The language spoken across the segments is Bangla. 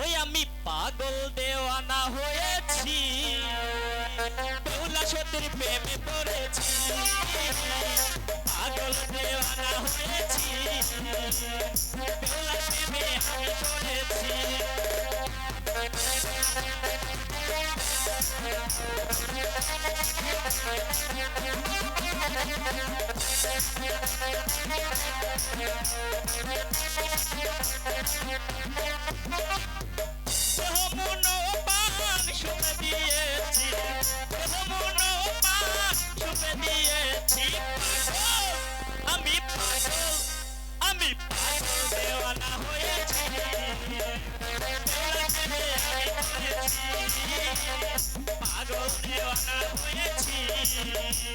ওই আমি পাগল দেওয়ানা হয়েছি। বেহুলা সতীর প্রেমে পড়েছি। পাগল দেওয়ানা হয়েছি। বেহুলা প্রেমে আমি পড়েছি। মনো হয়েছি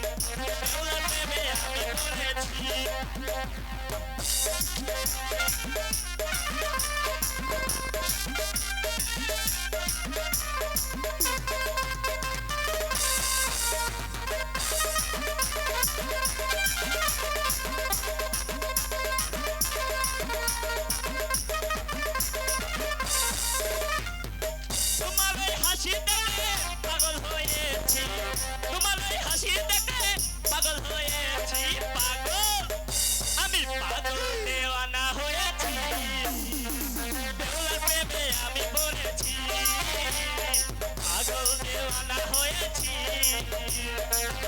বেহুলা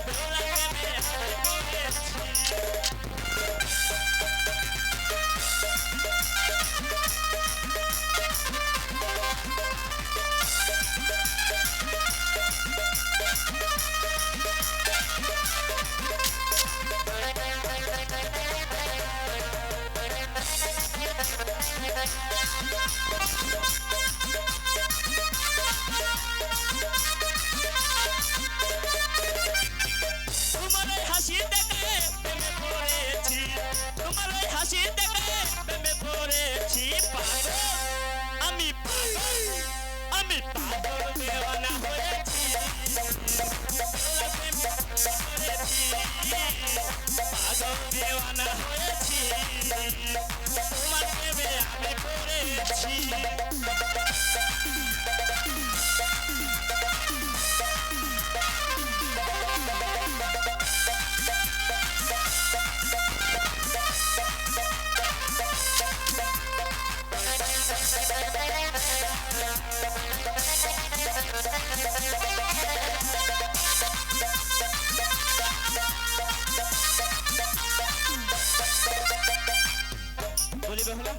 দেওয়ানা দেওয়ানা হয়েছি তোমার প্রেমে আমি পড়েছি বলি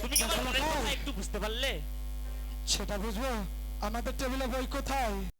তুমি কি আমার একটু বুঝতে পারলে? সেটা বুঝব। আমাদের টেবিলে বই কোথায়?